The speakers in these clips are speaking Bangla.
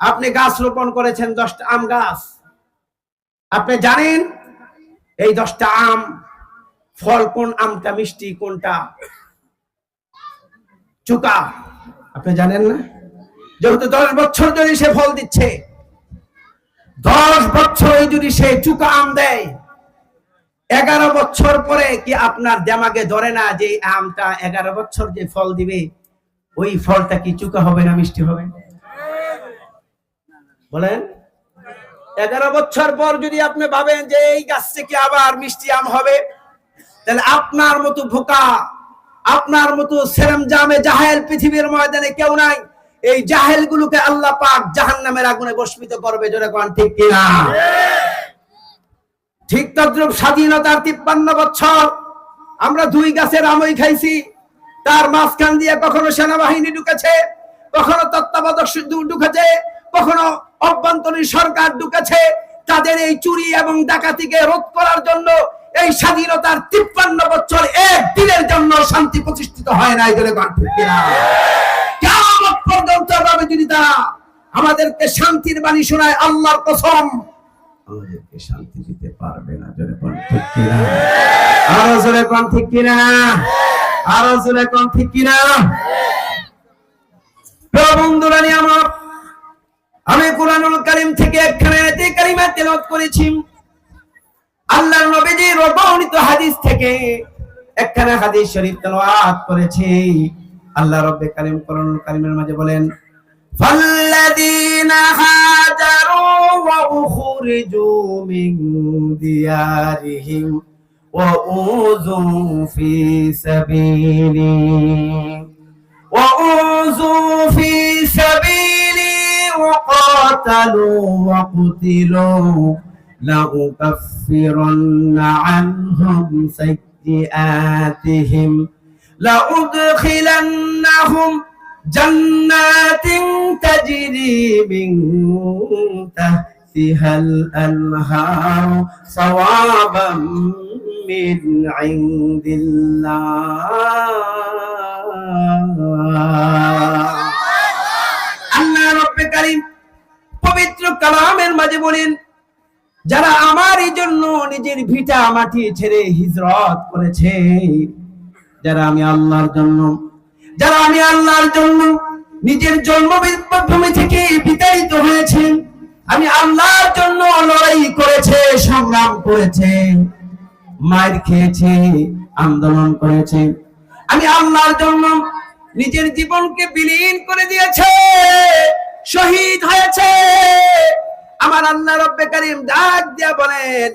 আপনি গাছ রোপণ করেছেন দশটা আম গাছ। আপনি জানেন এই দশটা আম, ফল কোন আমটা মিষ্টি, কোনটা চুকা? আপনি জানেন না? যেহেতু দশ বছর ধরে সে ফল দিচ্ছে, দশ বছর যদি সে চুকা আম দেয়, এগারো বছর পরে কি আপনার দেমাগে ধরে না যে আমটা এগারো বছর যে ফল দিবে, ওই ফলটা কি চুকা হবে না মিষ্টি হবে? বলেন? এগারো বছর পর যদি আপনি ভাবেন যে এই গাছ থেকে আবার মিষ্টি আম হবে, তাহলে আপনার মতো ভোকা, আপনার মতো সেরম জামে জাহেল পৃথিবীর ময়দানে কেউ নাই। এই জাহেল গুলোকে আল্লাহ পাক জাহান নামের আগুনে বস্মিত করবে, জোরে কোন ঠিক কিনা? ঠিক তদ্রুপ স্বাধীনতার তিপ্পান্ন বছর, আমরা দুই গাছের আমই খাইছি, তার মাঝখান দিয়ে কখনো সেনাবাহিনী ঢুকেছে, কখনো তত্ত্বাবধায়ক শু- ঢুকেছে কখনো অভ্যন্তরীণ সরকার ঢুকেছে তাদের এই চুরি এবং ডাকাতিকে রোধ করার জন্য এই স্বাধীনতার তিপ্পান্ন বছর এক দিনের জন্য শান্তি প্রতিষ্ঠিত হয় না এই পর্যন্ত ভাবে যদি তারা আমাদেরকে শান্তির বাণী শোনায়, আল্লাহর কসম শান্তি দিতে পারবে না, জোরে ঠিক কিনা? আরও জোরে কোন ঠিক কিনা? আরও জোরে কোন ঠিক কিনা? বন্ধুরা আমার আমি কোরআনুল কারীম থেকে একখানা আয়াতে কারিমা তেলাওয়াত করেছি। আল্লাহর নবীজি রবণিত হাদিস থেকে একখানা হাদিস শরীফ তেলাওয়াত করেছি। আল্লাহ রব্বে কারিম কোরআনুল কারীমের মাঝে বলেন, ফাল্লাযীনা হাজারু ওয়া উখরিজু মিন দিয়ারিহিম ওয়া উযু ফি সাবিলি ওয়া قتلوا وقتلوا لأكفرن عنهم سيئاتهم لأدخلنهم جنات تجري من تحتها الأنهار صوابا من عند الله. الله رب كريم পবিত্র কালামের মাঝে বলেন, যারা আমার এই জন্য নিজের ভিটা মাটি ছেড়ে হিজরত করেছে, যারা আমি আল্লাহর জন্য, যারা আমি আল্লাহর জন্য নিজের জন্মভূমি থেকে বিতাড়িত হয়েছে, আমি আল্লাহর জন্য লড়াই করেছে, সংগ্রাম করেছে মায়ের খেয়েছে, আন্দোলন করেছে, আমি আল্লাহর জন্য নিজের জীবনকে বিলীন করে দিয়েছে। শহীদ হয়েছে। আমার আল্লাহ রব্বে করিম ডাক দিয়া বলেন,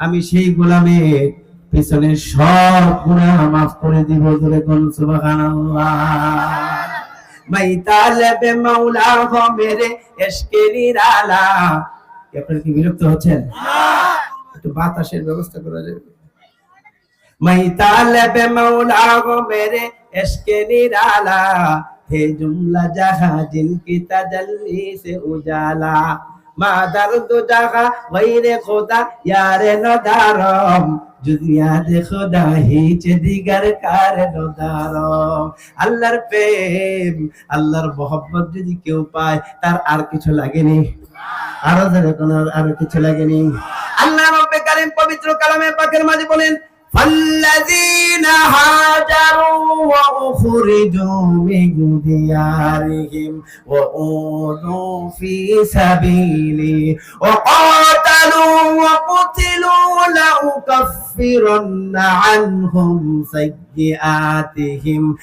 আমি সেই গোলামের পেছনে সব গুণা মাফ করে দিব ধরে কোন সুবহানাল্লাহ। মাই তালবে মাওলা হো মেরে ইশকেরি নিরালা কি বিরক্ত হচ্ছেন? একটু বাতাসের ব্যবস্থা করা যাবে। মাই তালবে মাওলা হো মেরে রালা है जुमला जहां जिनकी तजल्ली से उजाला मा दर्द जहा गैर खुदा यार नदारम दुनिया दे खुदा হিচ দিগার কার নদারম আল্লাহর প্রেম আল্লাহর মোহব্বত যদি কেউ পায় তার আর কিছু লাগেনি আরো ধরে কোন আর কিছু লাগেনি আল্লাহ রব্বে কারীম পবিত্র কালামে পাকের মাঝে বলেন فالذين هاجروا وأخرجوا من ديارهم وأوذوا في سبيلي وقاتلوا وقتلوا لأكفرن عنهم سيئاتهم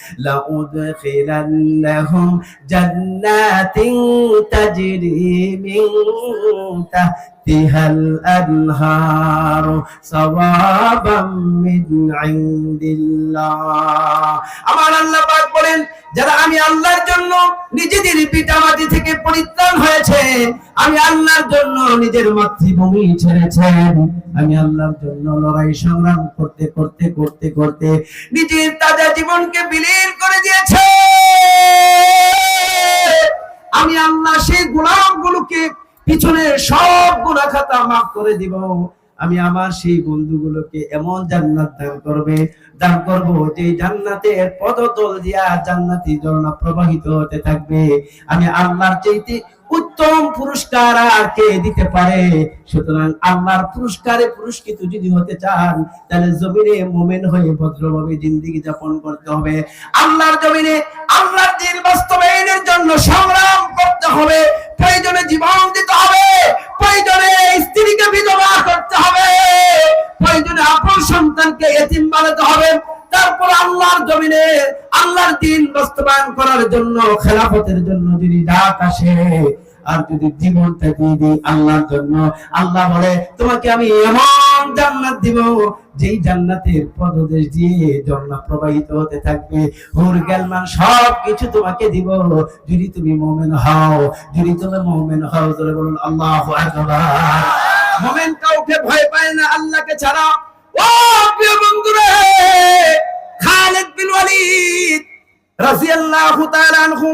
لأدخلنهم جنات تجري من تحتها الأنهار صوابا من عند الله أمان الله بولين যারা আমি আল্লাহর জন্য নিজেদের পিতামাটি থেকে পরিত্রাণ হয়েছে, আমি আল্লাহর জন্য নিজের মাতৃভূমি ছেড়েছেন আমি আল্লাহর জন্য লড়াই সংগ্রাম করতে করতে করতে করতে নিজের তাজা জীবনকে বিলীন করে দিয়েছে। আমি আল্লাহ সেই গোলামগুলোকে পিছনের সব গুনাহ খাতা মাফ করে দিব। আমি আমার সেই বন্ধুগুলোকে এমন জান্নাত দান করবে দান করব, যে জান্নাতের পদতল দিয়া জান্নাতি ঝর্ণা প্রবাহিত হতে থাকবে। আমি আল্লাহর চাইতে উত্তম পুরস্কার আর কে দিতে পারে? সুতরাং আল্লাহর পুরস্কারে পুরস্কৃত যদি হতে চান, তাহলে জমিনে মোমেন হয়ে ভদ্রভাবে জিন্দিগি যাপন করতে হবে। আল্লাহর জমিনে আল্লাহর দিন বাস্তবায়নের জন্য সংগ্রাম করতে হবে। প্রয়োজনে জীবন দিতে হবে। প্রয়োজনে স্ত্রীকে বিধবা করতে আল্লাহর জমিনে আল্লাহর দিন বাস্তবায়ন করার জন্য, খেলাফতের জন্য যদি ডাক আসে, আর যদি জীবনটা দিয়ে দিই আল্লাহর জন্য, আল্লাহ বলে, তোমাকে আমি এমন জান্নাত দিব যেই জান্নাতের পদদেশ দিয়ে ঝর্ণা প্রবাহিত হতে থাকবে। হুর গেলমান সব কিছু তোমাকে দিব। যদি তুমি মোমেন হও, যদি তুমি মোমেন হও, তাহলে বলুন, আল্লাহ মোমেন কাউকে ভয় পায় না আল্লাহকে ছাড়া। ও প্রিয় বন্ধুরে খালিদ বিন ওয়ালিদ রাদিয়াল্লাহু তাআলা আনহু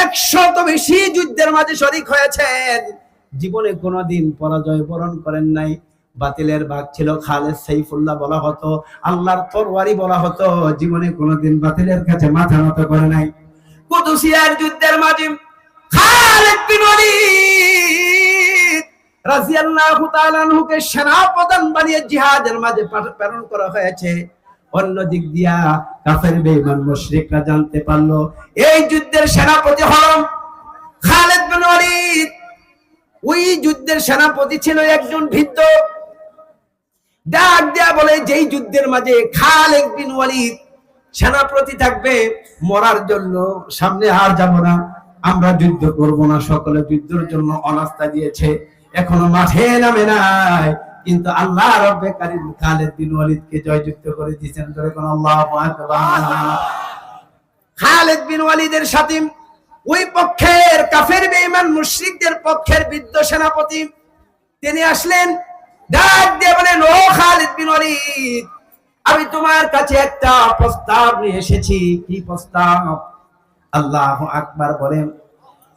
100 তো বেশি যুদ্ধের মাঝে শরীক হয়েছেন। জীবনে কোনোদিন পরাজয় বরণ করেন নাই। বাতিলের বাঘ ছিল খালেদ সাইফুল্লাহ বলা হতো, আল্লাহর তরওয়ারি বলা হতো, জীবনে কোনোদিন বাতিলের কাছে মাথা নত করে নাই। কুদুসিয়ার যুদ্ধের মাঝে খালেদ বিন ওয়ালিদ রাদিয়াল্লাহু তাআলা আনহুকে সেনাপ্রধান বানিয়ে জিহাদের মাঝে প্রেরণ করা হয়েছে। অন্য দিক দিয়া কাফের বেঈমান মুশরিকরা জানতে পারল, এই যুদ্ধের সেনাপতি হল খালেদ বিন ওয়ালিদ। ওই যুদ্ধের সেনাপতি ছিল একজন ভিদ্ধ ডাক দেয়া বলে, যেই যুদ্ধের মাঝে খালেদ বিন ওয়ালিদ সেনাপতি থাকবে, মরার জন্য সামনে আর যাব না। আমরা যুদ্ধ করব না। সকলে যুদ্ধের জন্য অনাস্থা দিয়েছে। এখনও মাঠে নামে নাই। কিন্তু আল্লাহ রব্বে কারিম বিন ওয়ালিদকে জয়যুক্ত করে দিয়েছেন কোন বিন ওয়ালিদের সাথে ওই পক্ষের কাফের বেঈমান মুশরিকদের পক্ষের সেনাপতি, তিনি আসলেন, ডাক দিয়ে বলেন, ও খালিদ বিন ওয়ালিদ, আমি তোমার কাছে একটা প্রস্তাব নিয়ে এসেছি। কি প্রস্তাব? আল্লাহ আকবার বলেন,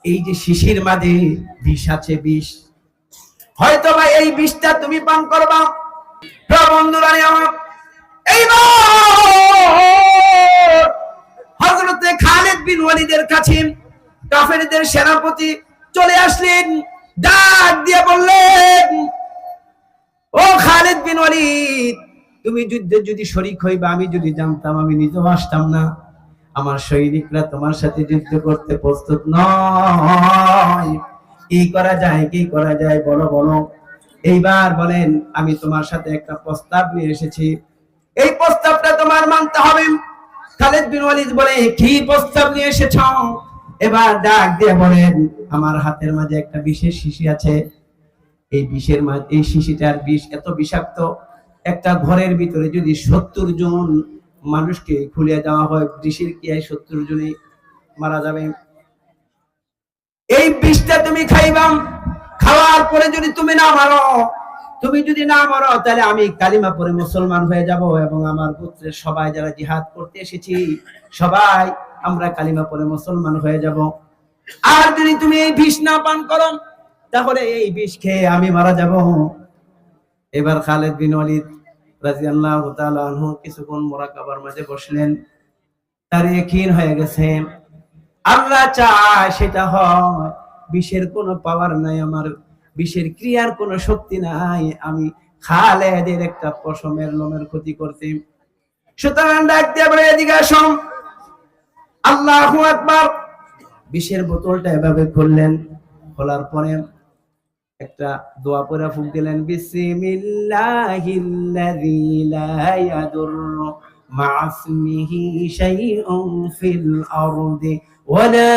এই যে শিশির মাঝে বিষ আছে, বিষ। হয়তো বা এই বিষটা তুমি পান করবা। বন্ধুরা আমার হযরতে খালিদ কাছে কাফেরদের সেনাপতি চলে আসলেন। ডাক দিয়ে বললেন, ও খালিদ বিন ওয়ালিদ, তুমি যুদ্ধে যদি শরিক হইবা, আমি যদি জানতাম, আমি নিজেও আসতাম না। আমার সৈনিকরা তোমার সাথে যুদ্ধ করতে প্রস্তুত নয়। কি করা যায়, কি করা যায়, বলো বলো। এইবার বলেন, আমি তোমার সাথে একটা প্রস্তাব নিয়ে এসেছি। এই প্রস্তাবটা তোমার মানতে হবে। খালিদ বিন ওয়ালিদ বলে, কি প্রস্তাব নিয়ে এসেছ? এবার ডাক দিয়ে বলেন, আমার হাতের মাঝে একটা বিশেষ শিশি আছে। এই বিষের মাঝে এই শিশিটার বিষ এত বিষাক্ত। একটা ঘরের ভিতরে যদি সত্তর জন মানুষকে খুলে দেওয়া হয়, বিষের কি সত্তর জনই মারা যাবে? এই বিষটা তুমি খাইবাম। খাওয়ার পরে যদি তুমি না মারো, তুমি যদি না মারো, তাহলে আমি কালিমা পরে মুসলমান হয়ে যাব এবং আমার গোত্রের সবাই যারা জিহাদ করতে এসেছি, সবাই আমরা কালিমা পরে মুসলমান হয়ে যাব। আর যদি তুমি এই বিষ না পান করো, তাহলে এই বিষ খেয়ে আমি মারা যাব। এবার খালেদ বিন তাআলা আনহু কিছুক্ষণ মুরাকাবার মাঝে বসলেন। তার ইয়াকিন হয়ে গেছে। আল্লাহ চায় সেটা হয়। বিষের কোনো পাওয়ার নাই আমার, বিষের ক্রিয়ার কোনো শক্তি নাই। আমি খালেদের একটা পশমের লোমের ক্ষতি করতে সুতরাং ডাক দিয়ে এদিকে আসুন। আল্লাহু আকবার। বিষের বোতলটা এভাবে খুললেন, খোলার পরে একটা দোয়া পড়া ফুক দিলেন, বিসমিল্লাহিল্লাযী লা ইয়াদুররু। মা ইসমিহি শাইউন ফিল আরদি ওয়ালা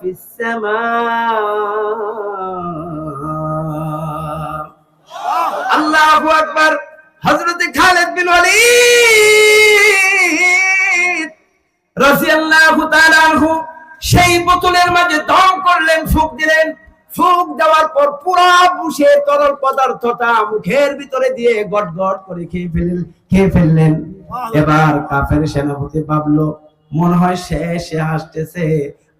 ফিস সামা আল্লাহু আকবার হযরত খালিদ বিন ওয়ালিদ রাদিয়াল্লাহু তাআলা আনহু সেই বোতলের মাঝে দম করলেন ফুক ফুক দেওয়ার পর পুরা বুঝে তরল পদার্থটা মুখের ভিতরে দিয়ে গট গট করে খেয়ে ফেলেন খেয়ে ফেললেন। এবার কাফের সেনাপতি ভাবলো মনে হয় সে সে হাসতেছে।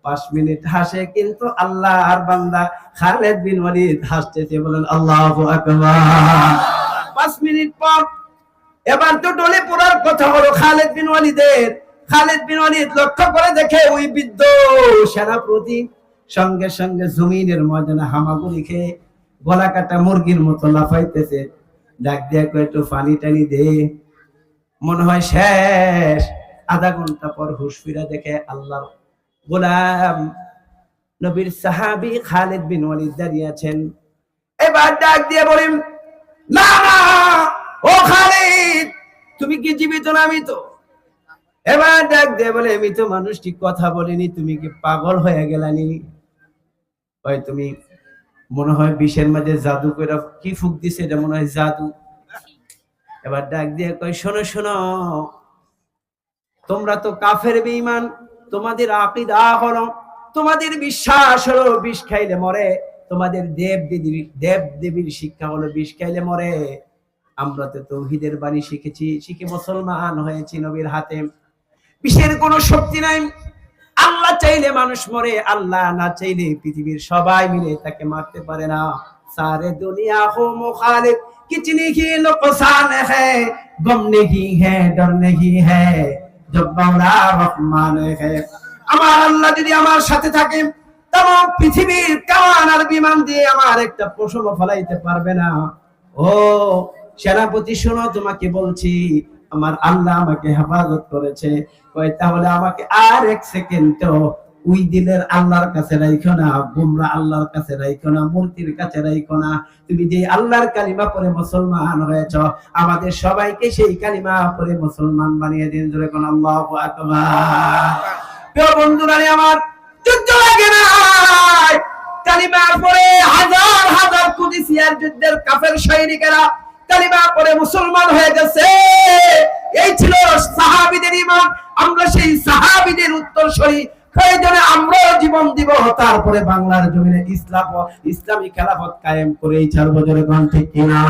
পাঁচ মিনিট হাসে কিন্তু আল্লাহ আর বান্দা খালেদ বিন ওয়ালিদ হাসতেছে বলেন আল্লাহু আকবার। পাঁচ মিনিট পর এবার তো ডলে পড়ার কথা হলো খালেদ বিন ওয়ালিদের। খালেদ বিন ওয়ালিদ লক্ষ্য করে দেখে ওই বৃদ্ধ সেনাপতি সঙ্গে সঙ্গে জমিনের ময়দানে হামাগুড়ি খেয়ে গলা কাটা মুরগির মতো লাফাইতেছে। ডাক দিয়া একটু পানি টানি দে। মনে হয় শেষ। আধা ঘণ্টা পর হুশ ফিরা দেখে আল্লাহ গোলাম নবীর সাহাবি খালেদ বিন ওয়ালিদ দাঁড়িয়ে আছেন। এবার ডাক দিয়ে বলেন, না না, ও খালিদ, তুমি কি জীবিত না আমি তো এবার ডাক দিয়ে বলে, আমি তো মানুষটি কথা বলিনি, তুমি কি পাগল হয়ে গেলানি? ওই তুমি মনে হয় বিষের মাঝে জাদু করে কি ফুক দিছে এটা মনে হয় জাদু। এবার ডাক দিয়ে কই শোনো শোনো, তোমরা তো কাফের বেঈমান, তোমাদের আকিদা হলো, তোমাদের বিশ্বাস হলো বিষ খাইলে মরে, তোমাদের দেব দেবীর দেব দেবীর শিক্ষা হলো বিষ খাইলে মরে। আমরা তো তৌহিদের বাণী শিখেছি, শিখে মুসলমান হয়েছি নবীর হাতে। বিষের কোনো শক্তি নাই আল্লাহ চাইলে মানুষ মরে, আল্লাহ না চাইলে পৃথিবীর সবাই মিলে তাকে মারতে পারে না। সারে দুনিয়া হো মুখালে জব রহমান আমার আল্লাহ যদি আমার সাথে থাকে, তমাম পৃথিবীর কামান আর বিমান দিয়ে আমার একটা প্রশ্ন ফলাইতে পারবে না। ও সেনাপতি, শোনো, তোমাকে বলছি আমার আল্লাহ আমাকে হেফাজত করেছে। কয়, তাহলে আমাকে আর এক সেকেন্ড ওই দিনের আল্লাহর কাছে রাইখো না, গুমরা আল্লাহর কাছে রাইখো না, মূর্তির কাছে রাইখো না। তুমি যে আল্লাহর কালিমা পরে মুসলমান হয়েছ, আমাদের সবাইকে সেই কালিমা পরে মুসলমান বানিয়ে দিন ধরে কোন আল্লাহু প্রিয় বন্ধুরা আমার, যুদ্ধ লাগে না। কালিমা পরে হাজার হাজার কুদিসিয়ার যুদ্ধের কাফের সৈনিকেরা কালিমা পরে মুসলমান হয়ে গেছে। এই ছিল সাহাবিদের ইমান আমরা সেই সাহাবিদের উত্তরসূরি প্রয়োজনে আমরাও জীবন দিব। তারপরে বাংলার জমিনে ইসলাম ইসলামী খেলাফত কায়েম করে এই চার বছরের গ্রন্থে কিনা?